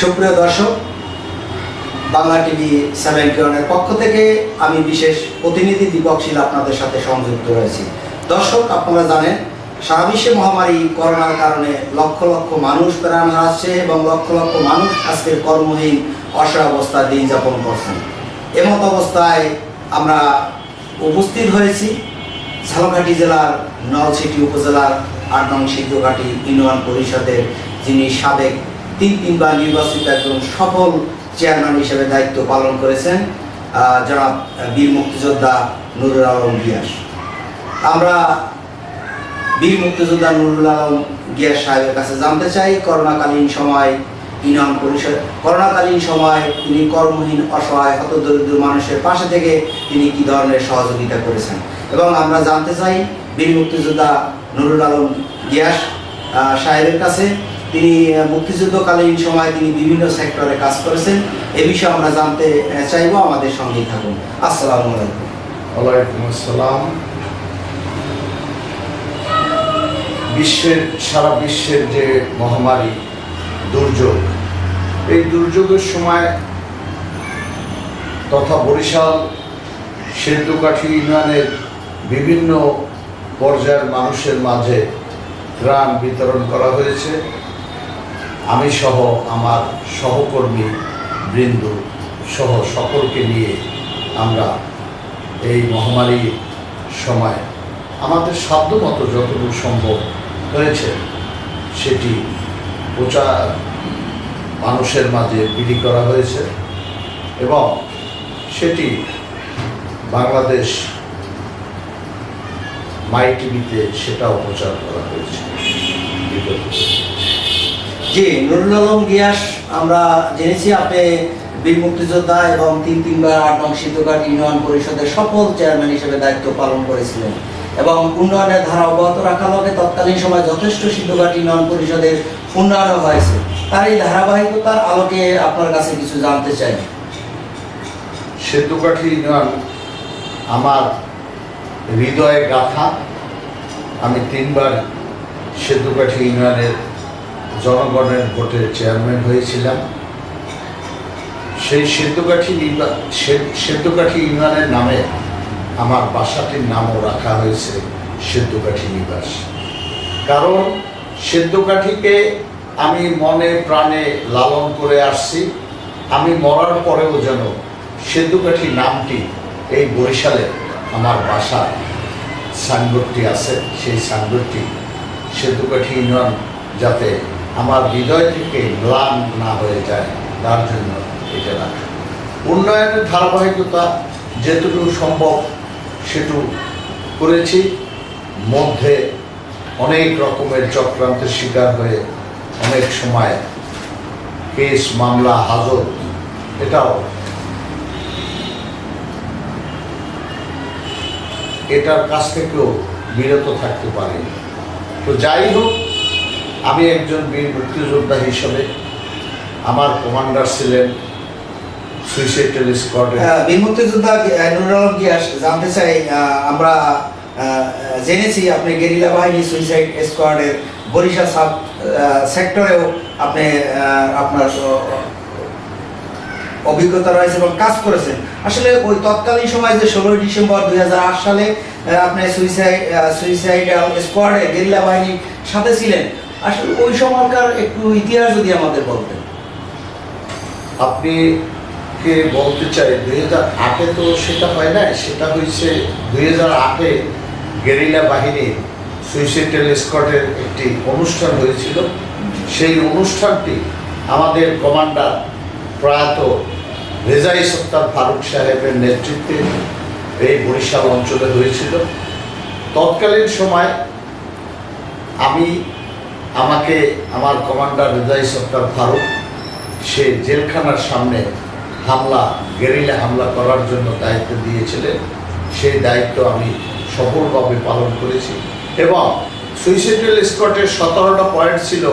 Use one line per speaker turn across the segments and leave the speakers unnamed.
সুপ্রিয় দর্শক, Bangla TV seven কিরণের পক্ষ থেকে আমি বিশেষ প্রতিনিধি দীপক শীল আপনাদের সাথে সংযুক্ত রয়েছি। দর্শক, আপনারা জানেন, সারা বিশ্বে মহামারী, করোনার কারণে লক্ষ লক্ষ মানুষ প্রাণ হারাচ্ছে এবং লক্ষ লক্ষ মানুষ আজকের কর্মহীন, অসহায় অবস্থায় দিন যাপন করছেন। এমত অবস্থায় আমরা উপস্থিত হয়েছি ঝালকাঠি জেলার নলছিটি উপজেলার আট নং সিদ্ধঘাটি ইউনিয়ন পরিষদের যিনি সাবেক তিন তিনবার নির্বাচিত একজন সফল চেয়ারম্যান হিসেবে দায়িত্ব পালন করেছেন জনাব বীর মুক্তিযোদ্ধা নুরুল আলম গিয়াস। আমরা বীর মুক্তিযোদ্ধা নুরুল আলম গিয়াস সাহেবের কাছে জানতে চাই, করোনাকালীন সময় ইউনিয়ন পরিষদ করোনাকালীন সময় তিনি কর্মহীন, অসহায়, হতদরিদ্র মানুষের পাশে থেকে তিনি কি ধরনের সহযোগিতা করেছেন? এবং আমরা জানতে চাই বীর মুক্তিযোদ্ধা নুরুল আলম গিয়াস সাহেবের কাছে তিনি মুক্তিযুদ্ধকালীন সময় তিনি বিভিন্ন সেক্টরে কাজ করেছেন। এ বিষয়ে আমরা জানতে চাইব, আমাদের সঙ্গেই থাকুন। আসসালামু আলাইকুম।
ওয়ালাইকুম আসসালাম। বিশ্বের, সারা বিশ্বের যে মহামারী, দুর্যোগ, এই দুর্যোগের সময় তথা বরিশাল সেতুকাঠি ইউনিয়নের বিভিন্ন পর্যায়ের মানুষের মাঝে ত্রাণ বিতরণ করা হয়েছে। আমি সহ আমার সহকর্মী বৃন্দ সহ সকলকে নিয়ে আমরা এই মহামারীর সময় আমাদের সাধ্যমতো যতটুকু সম্ভব হয়েছে সেটি প্রচার মানুষের মাঝে বিলি করা হয়েছে এবং সেটি বাংলাদেশ মাই টিভিতে সেটাও প্রচার করা হয়েছে।
জি, নুরুল আলম গিয়াস, আমরা জেনেছি আপনি বীর মুক্তিযোদ্ধা এবং তিন তিনবার আট নং সিদ্ধঘাট ইউনিয়ন পরিষদের সফল চেয়ারম্যান হিসেবে দায়িত্ব পালন করেছিলেন। এবং উন্নয়নের ধারা অব্যাহত রাখার লগে তৎকালীন সময় যথেষ্ট সিদ্ধঘাট ইউনিয়ন পরিষদের উন্নয়ন হয়েছে। তার এই ধারাবাহিকতার আলোকে আপনার কাছে কিছু জানতে চাই।
সেতুকাঠি ইউনিয়ন আমার হৃদয়ে গাথা। আমি তিনবার সেতুকাঠি ইউনিয়নের জনগণের ভোটে চেয়ারম্যান হয়েছিলাম। সেই সেতুকাঠি সেতুকাঠি ইউনিয়নের নামে আমার বাসাটির নামও রাখা হয়েছে সেতুকাঠি নিবাস। কারণ সেতুকাঠিকে আমি মনে প্রাণে লালন করে আসছি। আমি মরার পরেও যেন সেতুকাঠি নামটি এই বরিশালে আমার বাসা সাইনবোর্ডটি আছে। সেই সাইনবোর্ডটি সেতুকাঠি ইউনিয়ন যাতে আমার হৃদয় থেকে ম্লান না হয়ে যায়, তার জন্য এটা রাখা। উন্নয়নের ধারাবাহিকতা যেটুকু সম্ভব সেটু করেছি। মধ্যে অনেক রকমের চক্রান্তের শিকার হয়ে অনেক সময় কেস, মামলা, হাজত, এটাও এটার কাছ থেকেও বিরত থাকতে পারি তো যাই হোক আমি একজন বীর মুক্তিযোদ্ধা হিসেবে আমার কমান্ডার ছিলেন সুইসাইড স্কোয়াডের
আহ, বীর মুক্তিযোদ্ধা নুরুল জানতে চাই আমরা জেনেছি আপনি গেরিলা বাহিনী সুইসাইড স্কোয়াডের বরিশাল সাব সেক্টরেও আপনি আপনার অভিজ্ঞতা রয়েছে এবং কাজ করেছেন। আসলে ওই তৎকালীন সময় যে ষোলোই ডিসেম্বর দুই হাজার আট সালে আপনি সুইসাইড সুইসাইড স্কোয়াডে গেরিলা বাহিনীর সাথে ছিলেন আসলে ওই সময়কার একটু ইতিহাস যদি আমাদের বলতেন।
আপনি কে বলতে চাই, দুই হাজার আটে তো সেটা হয় না সেটা হয়েছে দুই হাজার আটে গেরিলা বাহিনীর সুইসাইডেল স্কটের একটি অনুষ্ঠান হয়েছিল। সেই অনুষ্ঠানটি আমাদের কমান্ডার প্রয়াত রেজাই সত্তার ফারুক সাহেবের নেতৃত্বে এই বরিশাল অঞ্চলে হয়েছিল। তৎকালীন সময় আমি আমাকে আমার কমান্ডার রেজাই সত্তার ফারুক, সে জেলখানার সামনে হামলা, গেরিলা হামলা করার জন্য দায়িত্ব দিয়েছিলেন সেই দায়িত্ব আমি সফলভাবে পালন করেছি এবং সুইসাইডাল স্কটের সতেরোটা পয়েন্ট ছিল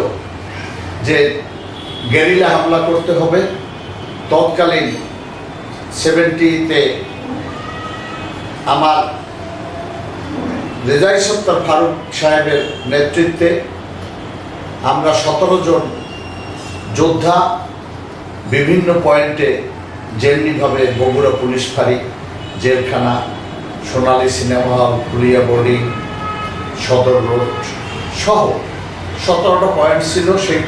যে গেরিলা হামলা করতে হবে। তৎকালীন সেভেন্টিতে আমার রেজাই সত্তার ফারুক সাহেবের নেতৃত্বে আমরা সতেরো জন যোদ্ধা বিভিন্ন পয়েন্টে যেমনিভাবে বগুড়া পুলিশ ফাঁড়ি, জেলখানা, সোনালী সিনেমা হল পুলিয়া বোর্ডিং সদর রোড সহ সতেরোটা পয়েন্ট ছিল, সেই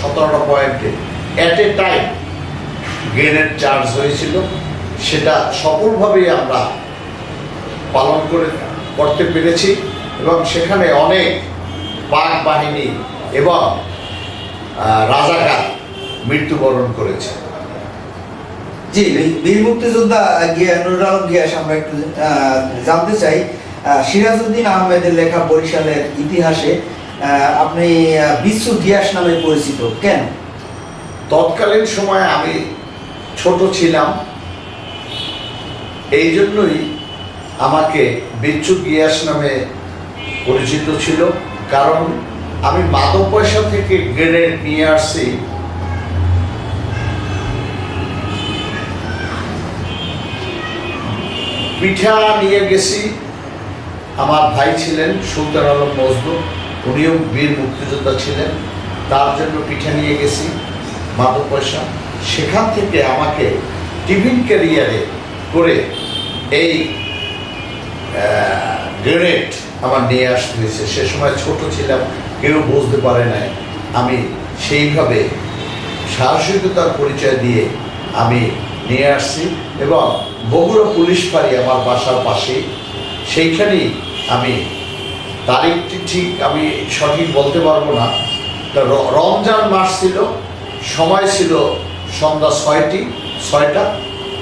সতেরোটা পয়েন্টে at a time grenade charge হয়েছিল। সেটা সফলভাবেই আমরা পালন করে, করতে পেরেছি এবং সেখানে অনেক পাক বাহিনী এবং রাজাকার মৃত্যুবরণ করেছে।
জি বীর মুক্তিযোদ্ধা গিয়া নুরুল আলম গিয়াস আমরা একটু জানতে চাই সিরাজউদ্দিন আহমেদের লেখা বরিশালের ইতিহাসে আপনি বিশ্ব গিয়াস নামে পরিচিত কেন?
তৎকালীন সময়ে আমি ছোট ছিলাম এই জন্যই আমাকে বিচ্ছু গিয়াস নামে পরিচিত ছিল কারণ আমি মাদক পয়সা থেকে গ্রেনেড নিয়ে আসছি। পিঠা নিয়ে গেছি। আমার ভাই ছিলেন সুলতান আলম মজদুর উনিও বীর মুক্তিযোদ্ধা ছিলেন। তার জন্য পিঠা নিয়ে গেছি, মাদক পয়সা। সেখান থেকে আমাকে টিফিন ক্যারিয়ারে করে এই গ্রেনেড আমার নিয়ে আসতে হয়েছে। সে সময় ছোট ছিলাম। কেউ বুঝতে পারে নাই। আমি সেইভাবে সাহসিকতার পরিচয় দিয়ে আমি নিয়ে আসছি এবং বগুড়া পুলিশ ফাঁড়ি আমার বাসার পাশেই সেইখানেই আমি তারিখটি ঠিক আমি সঠিক বলতে পারব না। তা রমজান মাস ছিল, সময় ছিল সন্ধ্যা ছয়টি, ছয়টা।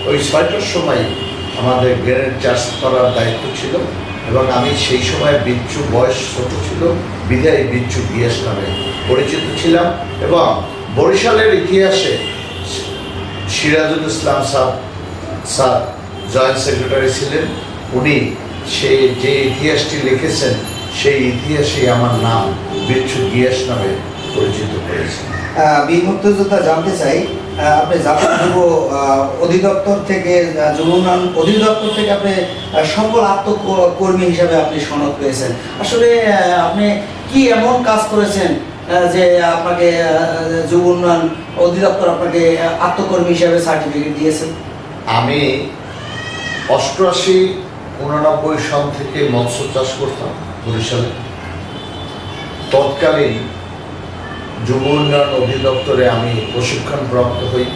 ওই ছয়টার সময় আমাদের গ্রেনেড চার্জ করার দায়িত্ব ছিল এবং আমি সেই সময় বিচ্ছু বয়স ছোট ছিল। বিদায় বিচ্ছু গিয়াস নামে পরিচিত ছিলাম এবং বরিশালের ইতিহাসে Sirajul Islam sir sir joint secretary ছিলেন। উনি সে যে ইতিহাসটি লিখেছেন সেই ইতিহাসে আমার নাম বিচ্ছু গিয়াস নামে পরিচিত
আহ, বীর মুক্তিযোদ্ধা জানতে চাই আপনি জাতীয় যুব অধিদপ্তর থেকে যুব উন্নয়ন অধিদপ্তর থেকে আপনি সফল আত্মকর্মী হিসাবে আপনি সনদ পেয়েছেন। আসলে আপনি কি এমন কাজ করেছেন যে আপনাকে যুব উন্নয়ন অধিদপ্তর আপনাকে আত্মকর্মী হিসাবে সার্টিফিকেট দিয়েছেন
আমি অষ্টআশি, উননব্বই সাল থেকে মৎস্য চাষ করতাম বরিশালে তৎকালীন যুব উন্নয়ন অধিদপ্তরে আমি প্রশিক্ষণ প্রাপ্ত হই।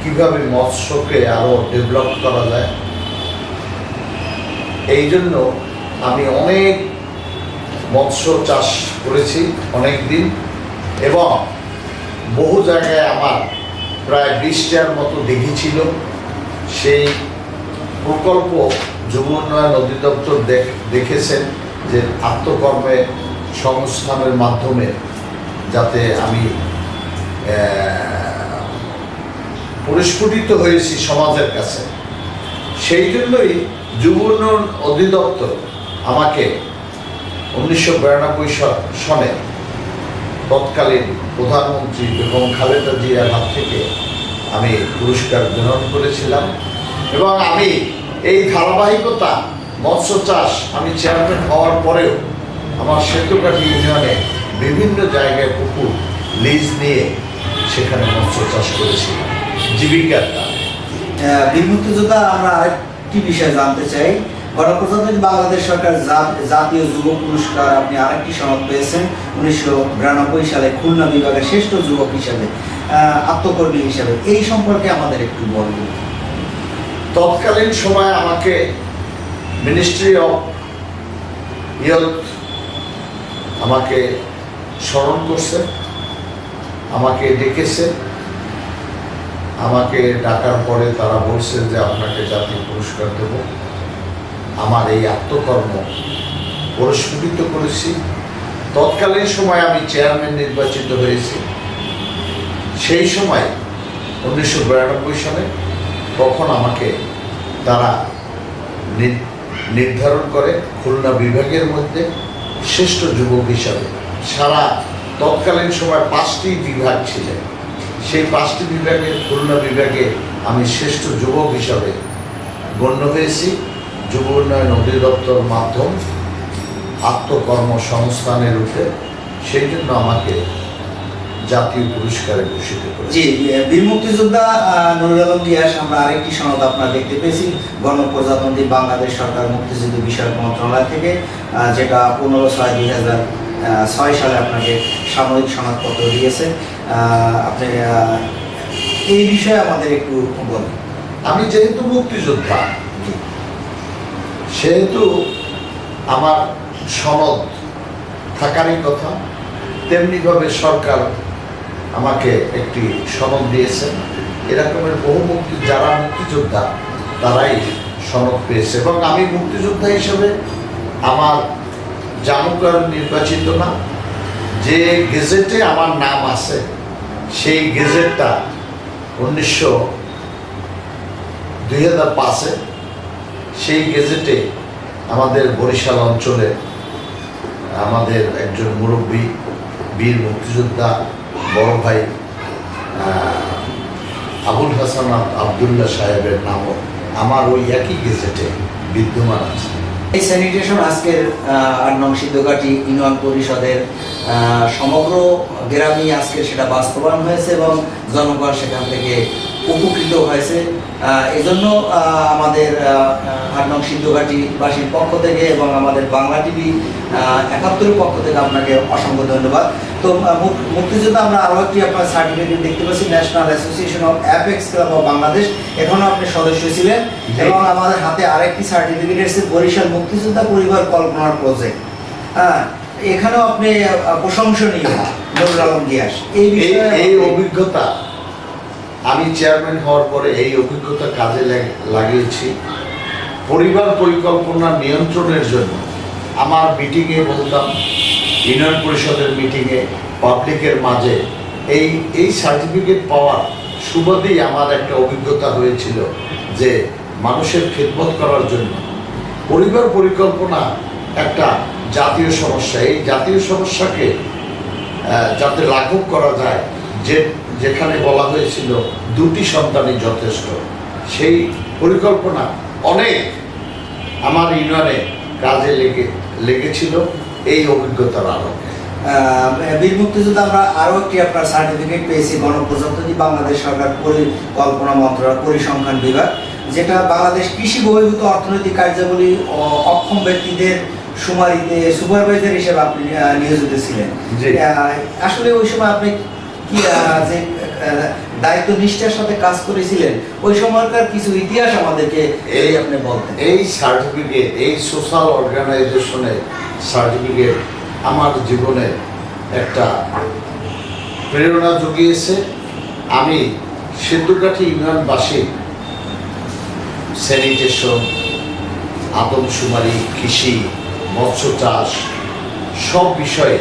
কীভাবে মৎস্যকে আরও ডেভেলপ করা যায়? এই জন্য আমি অনেক মৎস্য চাষ করেছি অনেক দিন এবং বহু জায়গায় আমার প্রায় বিশটার মতো দিঘি ছিল। সেই প্রকল্প যুব উন্নয়ন অধিদপ্তর দেখ- দেখেছেন যে আত্মকর্মে সংস্থানের মাধ্যমে যাতে আমি পরিস্ফুটিত হয়েছি সমাজের কাছে। সেই জন্যই যুব উন্নয়ন অধিদপ্তর আমাকে উনিশশো বিরানব্বই সনে তৎকালীন প্রধানমন্ত্রী এবং খালেদা জিয়ার হাত থেকে আমি পুরস্কার গ্রহণ করেছিলাম এবং আমি এই ধারাবাহিকতা, মৎস্য চাষ আমি চেয়ারম্যান হওয়ার পরেও আমার সেতুকাঠি ইউনিয়নে বিভিন্ন জায়গায় পুকুর লিজ নিয়ে সেখানে মৎস্য চাষ করেছিলাম জীবিকার
বীর আমরা আরেকটি বিষয় জানতে চাই। গণপ্রজাতন্ত্রী বাংলাদেশ সরকার জাতীয় যুব পুরস্কার আপনি আরেকটি সনদ পেয়েছেন, উনিশশো বিরানব্বই সালে খুলনা বিভাগের শ্রেষ্ঠ যুবক হিসাবে আত্মকর্মী হিসাবে। এই সম্পর্কে আমাদের একটু বলবেন।
তৎকালীন সময় আমাকে মিনিস্ট্রি অফ ইয়থ আমাকে স্মরণ করছে, আমাকে ডেকেছে, আমাকে ডাকার পরে তারা বলছে যে আপনাকে জাতীয় পুরস্কার দেব। আমার এই আত্মকর্ম পুরস্কৃত করেছি। তৎকালীন সময় আমি চেয়ারম্যান নির্বাচিত হয়েছি। সেই সময় উনিশশো বিরানব্বই সালে তখন আমাকে তারা নির্ধারণ করে খুলনা বিভাগের মধ্যে শ্রেষ্ঠ যুবক হিসাবে। সারা তৎকালীন সময় পাঁচটি বিভাগ ছিলেন সেই পাঁচটি বিভাগে খুলনা বিভাগে আমি শ্রেষ্ঠ যুবক হিসাবে গণ্য হয়েছি। যুব উন্নয়ন অধিদপ্তর মাধ্যম আত্মকর্মসংস্থানের রূপে সেই জন্য আমাকে জাতীয় পুরস্কারে ভূষিত করেছে।
জি বীর মুক্তিযোদ্ধা নুরুল আলম গিয়াস আমরা আরেকটি সনদ আপনার দেখতে পেয়েছি গণপ্রজাতন্ত্রী বাংলাদেশ সরকার মুক্তিযুদ্ধ বিষয়ক মন্ত্রণালয় থেকে যেটা পনেরো ছয় দুই হাজার ছয় সালে আপনাকে সাময়িক সনদপত্র দিয়েছে। আপনি এই বিষয়ে আমাদের একটু বলুন।
আমি যেহেতু মুক্তিযোদ্ধা সেহেতু আমার সনদ থাকারই কথা, তেমনিভাবে সরকার আমাকে একটি সনদ দিয়েছেন এরকমের বহু মুক্তি, যারা মুক্তিযোদ্ধা, তারাই সনদ পেয়েছে। এবং আমি মুক্তিযোদ্ধা হিসেবে আমার জানুকার নির্বাচিত না। যে গেজেটে আমার নাম আছে, সেই গেজেটটা উনিশশো দুই হাজার পাঁচে সেই গেজেটে আমাদের বরিশাল অঞ্চলে আমাদের একজন মুরব্বী, বীর মুক্তিযোদ্ধা বড় ভাই আবুল হাসান আব- আবদুল্লাহ সাহেবের নামও আমার ওই একই গেজেটে বিদ্যমান আছে।
এই স্যানিটেশন আজকের আট নং সিদ্ধঘাটি ইউনিয়ন পরিষদের সমগ্র গ্রামে আজকে সেটা বাস্তবায়ন হয়েছে এবং জনগণ সেখান থেকে উপকৃত হয়েছে। এজন্য আমাদের আহ, আট সিদ্ধঘাটিবাসীর পক্ষ থেকে এবং আমাদের বাংলা টিভি একাত্তরের পক্ষ থেকে আপনাকে অসংখ্য ধন্যবাদ। তো মুক্তিযোদ্ধা আমরা আরও একটি আপনার সার্টিফিকেট দেখতে পাচ্ছি national association of apex club of Bangladesh এখনও আপনি সদস্য ছিলেন এবং আমাদের হাতে আরেকটি সার্টিফিকেট এসেছে বরিশাল মুক্তিযোদ্ধা পরিবার কল্পনার প্রজেক্ট হ্যাঁ এখানেও আপনি প্রশংসনীয়। নুরুল আলম গিয়াস এই
অভিজ্ঞতা আমি চেয়ারম্যান হওয়ার পরে এই অভিজ্ঞতা কাজে লাগ- লাগিয়েছি। পরিবার পরিকল্পনা নিয়ন্ত্রণের জন্য আমার মিটিংয়ে বলতাম ইউনিয়ন পরিষদের মিটিংয়ে পাবলিকের মাঝে এই এই সার্টিফিকেট পাওয়ার সুবাদেই আমার একটা অভিজ্ঞতা হয়েছিল যে মানুষের খেদমত করার জন্য পরিবার পরিকল্পনা একটা জাতীয় সমস্যা। এই জাতীয় সমস্যাকে যাতে লাঘব করা যায় যে যেখানে বলা হয়েছিল দুটি সন্তানই যথেষ্ট সেই পরিকল্পনা অনেক আমার ইউনিয়নে কাজে লেগে লেগেছিল এই অভিজ্ঞতার
আহ, বীর মুক্তিযোদ্ধা আমরা আরও একটি আপনার সার্টিফিকেট পেয়েছি গণপ্রজাতন্ত্রী বাংলাদেশ সরকার পরিকল্পনা মন্ত্রণালয় পরিসংখ্যান বিভাগ যেটা বাংলাদেশ কৃষি বহির্ভূত অর্থনৈতিক কার্যাবলী অক্ষম ব্যক্তিদের সুমারিতে সুপারভাইজার হিসেবে আপনি নিয়োজিত ছিলেন। আসলে ওই সময় আপনি কি যে দায়িত্ব নিষ্ঠার সাথে কাজ করেছিলেন ওই সময়কার কিছু ইতিহাস আমাদেরকে এই আপনি বলতেন।
এই সার্টিফিকেট এই সোশ্যাল অর্গানাইজেশনের সার্টিফিকেট আমার জীবনে একটা প্রেরণা জুগিয়েছে। আমি সিদ্ধুকাঠি ইউনিয়নবাসী স্যানিটেশন আদমশুমারি কৃষি মৎস্য চাষ, সব বিষয়ে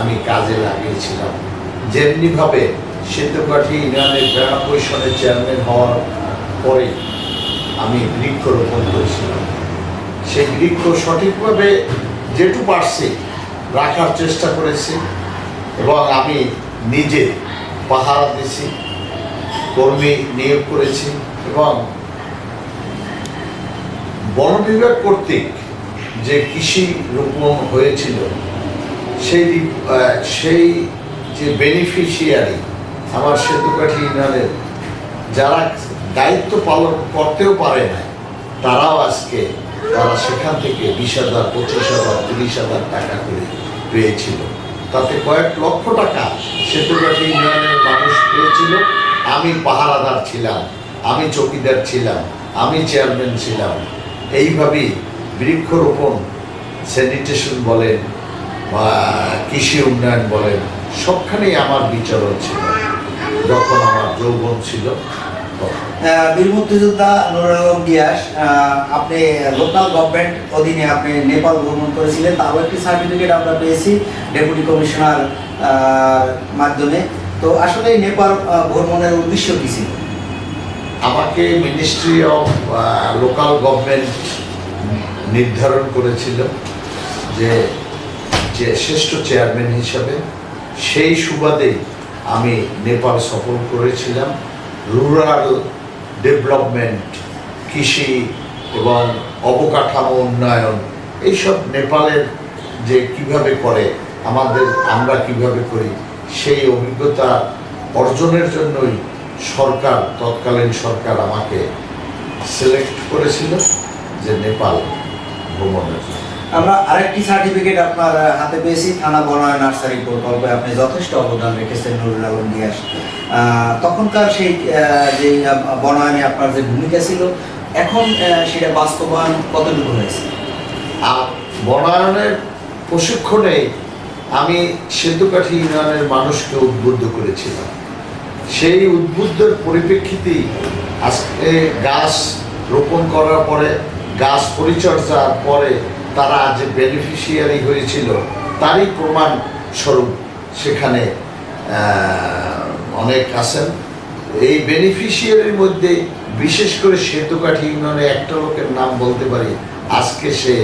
আমি কাজে লাগিয়েছিলাম। যেমনিভাবে সিদ্ধুকাঠি ইরানের বিরানব্বই সনের চেয়ারম্যান হওয়ার পরে আমি বৃক্ষরোপণ করেছিলাম। সেই বৃক্ষ সঠিকভাবে যেটু পারছি রাখার চেষ্টা করেছি এবং আমি নিজে পাহারা দিছি কর্মী নিয়োগ করেছি এবং বন বিভাগ কর্তৃক যে কৃষি রোপণ হয়েছিল, সেই সেই যে বেনিফিশিয়ারি আমার সেতুকাঠি ইউনিয়নের যারা দায়িত্ব পালন করতেও পারে না, তারাও আজকে তারা সেখান থেকে বিশ হাজার, পঁচিশ হাজার, তিরিশ হাজার টাকা করে পেয়েছিল। তাতে কয়েক লক্ষ টাকা সেতুকাঠি ইউনিয়নের মানুষ পেয়েছিল। আমি পাহারাদার ছিলাম, আমি চৌকিদার ছিলাম, আমি চেয়ারম্যান ছিলাম। এইভাবেই বৃক্ষরোপণ স্যানিটেশন বলেন বা কৃষি উন্নয়ন বলেন সবখানেই আমার বিচরণ ছিল। যখন আমার যৌবন ছিল
বীর মুক্তিযোদ্ধা নুরুল আলম গিয়াস আপনি লোকাল গভর্নমেন্ট অধীনে আপনি নেপাল ভ্রমণ করেছিলেন। তারও একটি সার্টিফিকেট আমরা পেয়েছি ডেপুটি কমিশনার মাধ্যমে। তো আসলে নেপাল ভ্রমণের উদ্দেশ্য কি ছিল?
আমাকে মিনিস্ট্রি অফ লোকাল গভর্নমেন্ট নির্ধারণ করেছিল যে যে শ্রেষ্ঠ চেয়ারম্যান হিসাবে সেই সুবাদে আমি নেপাল সফর করেছিলাম। রুরাল ডেভেলপমেন্ট, কৃষি এবং অবকাঠামো উন্নয়ন, এইসব নেপালের যে কীভাবে করে, আমাদের আমরা কীভাবে করি,
সেই অভিজ্ঞতা অর্জনের জন্যই সরকার, তৎকালীন সরকার আমাকে সিলেক্ট করেছিল যে নেপাল
আমরা আরেকটি সার্টিফিকেট আপনার হাতে পেয়েছি থানা বনায় নার্সারি প্রকল্পে। আপনি যথেষ্ট অবদান রেখেছেন নুরুল আলম আহ, তখনকার সেই যে বনায়নে আপনার যে ভূমিকা ছিল এখন সেটা বাস্তবায়ন কতটুকু হয়েছে?
আর বনায়নের প্রশিক্ষণে আমি সেতুকাঠি ইউনিয়নের মানুষকে উদ্বুদ্ধ করেছিলাম। সেই উদ্বুদ্ধের পরিপ্রেক্ষিতেই আজকে গাছ রোপণ করার পরে গাছ পরিচর্যার পরে তারা যে বেনিফিশিয়ারি হয়েছিল, তারই প্রমাণ স্বরূপ সেখানে অনেক আছেন। এই বেনিফিশিয়ারির মধ্যে বিশেষ করে সেতুকাঠি ইউনিয়নে একটা লোকের নাম বলতে পারি, আজকে সে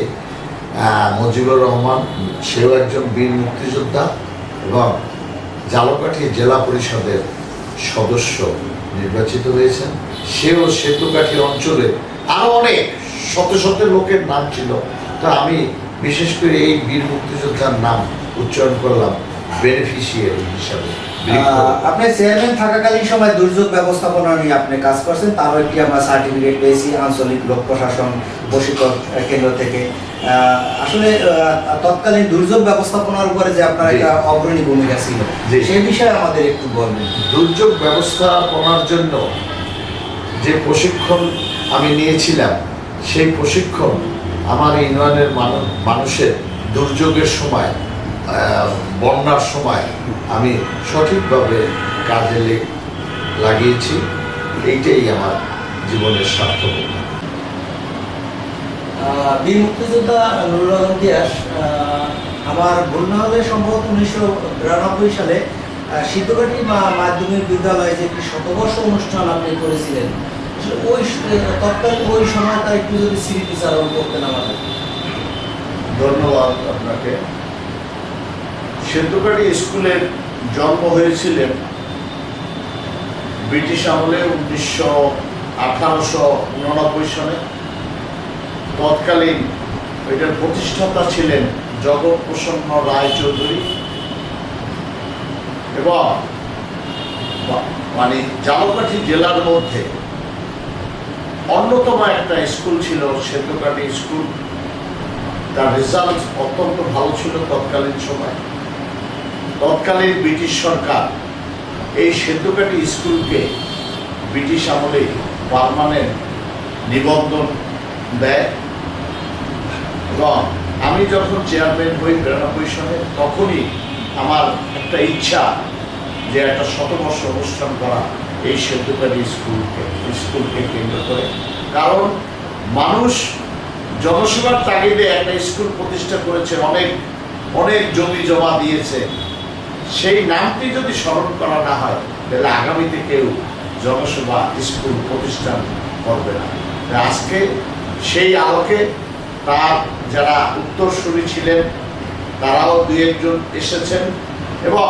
মুজিবুর রহমান। সেও একজন বীর মুক্তিযোদ্ধা এবং জালকাঠি জেলা পরিষদের সদস্য নির্বাচিত হয়েছেন। সেও সেতুকাঠি অঞ্চলে আরও অনেক শত শত লোকের নাম ছিল। তা আমি বিশেষ করে এই বীর মুক্তিযোদ্ধার নাম উচ্চারণ করলাম বেনিফিশিয়ারি হিসাবে
আপনি চেয়ারম্যান থাকাকালীন সময় দুর্যোগ ব্যবস্থাপনা নিয়ে আপনি কাজ করছেন তারও একটি আমরা সার্টিফিকেট পেয়েছি আঞ্চলিক লোক প্রশাসন প্রশিক্ষণ কেন্দ্র থেকে। আসলে তৎকালীন দুর্যোগ ব্যবস্থাপনার উপরে যে আপনার একটা অগ্রণী ভূমিকা ছিল। সেই বিষয়ে আমাদের একটু বলবেন।
দুর্যোগ ব্যবস্থাপনার জন্য যে প্রশিক্ষণ আমি নিয়েছিলাম সেই প্রশিক্ষণ আমার ইউনিয়নের মানুষ মানুষের দুর্যোগের সময় বন্যার সময় আমি সঠিকভাবে কাজে লাগিয়েছি। এইটাই আমার জীবনের সার্থকতা।
বীর মুক্তিযোদ্ধা নুরুল আলম গিয়াস আমার না হলে সম্ভবত উনিশশো বিরানব্বই সালে সিদ্ধকাঠি মাধ্যমিক বিদ্যালয়ে যে একটি শতবর্ষ অনুষ্ঠান আপনি করেছিলেন ওই তৎকালীন ওই সময়টা একটু যদি স্মৃতিচারণ করতেন আমাদের।
ধন্যবাদ আপনাকে। স্কুলের জন্ম হয়েছিলেন ব্রিটিশ আমলে উনিশশো আঠারোশো উননব্বই তৎকালীন এটার প্রতিষ্ঠাতা ছিলেন জগৎ প্রসন্ন রায় চৌধুরী এবং মানে জালকাঠি জেলার মধ্যে অন্যতম একটা স্কুল ছিল সেতুকাঠি স্কুল। তার রেজাল্ট অত্যন্ত ভালো ছিল তৎকালীন সময়। তৎকালীন ব্রিটিশ সরকার এই সেতুকাটি স্কুলকে ব্রিটিশ আমলে পারমানেন্ট নিবন্ধন দেয় এবং আমি যখন চেয়ারম্যান হই বিরানব্বই সালে তখনই আমার একটা ইচ্ছা যে একটা শতবর্ষ অনুষ্ঠান করা এই সেতুকাটি স্কুলকে স্কুলকে কেন্দ্র করে। কারণ মানুষ জনসেবার তাগিদে একটা স্কুল প্রতিষ্ঠা করেছে অনেক অনেক জমি জমা দিয়েছে। সেই নামটি যদি স্মরণ করা না হয়, তাহলে আগামীতে কেউ জনসেবা স্কুল প্রতিষ্ঠান করবে না। আজকে সেই আলোকে তার যারা উত্তরসূরি ছিলেন, তারাও দু একজন এসেছেন এবং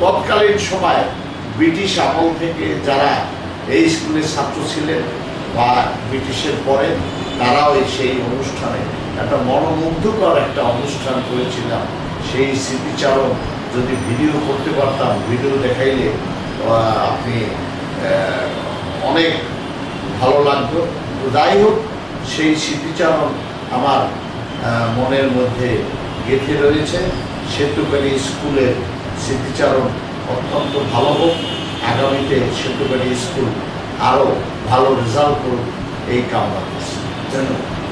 তৎকালীন সময় ব্রিটিশ আমল থেকে যারা এই স্কুলের ছাত্র ছিলেন বা ব্রিটিশের পরে, তারাও সেই অনুষ্ঠানে একটা মনোমুগ্ধকর একটা অনুষ্ঠান করেছিলাম। সেই স্মৃতিচারণ যদি ভিডিও করতে পারতাম, ভিডিও দেখাইলে আপনি অনেক ভালো লাগতো। যাই হোক, সেই স্মৃতিচারণ আমার মনের মধ্যে গেঁথে রয়েছে। সেতুকারী স্কুলের স্মৃতিচারণ অত্যন্ত ভালো হোক। আগামীতে সেতুবাড়ি স্কুল আরও ভালো রেজাল্ট করুক এই কামনা করছি।
ধন্যবাদ।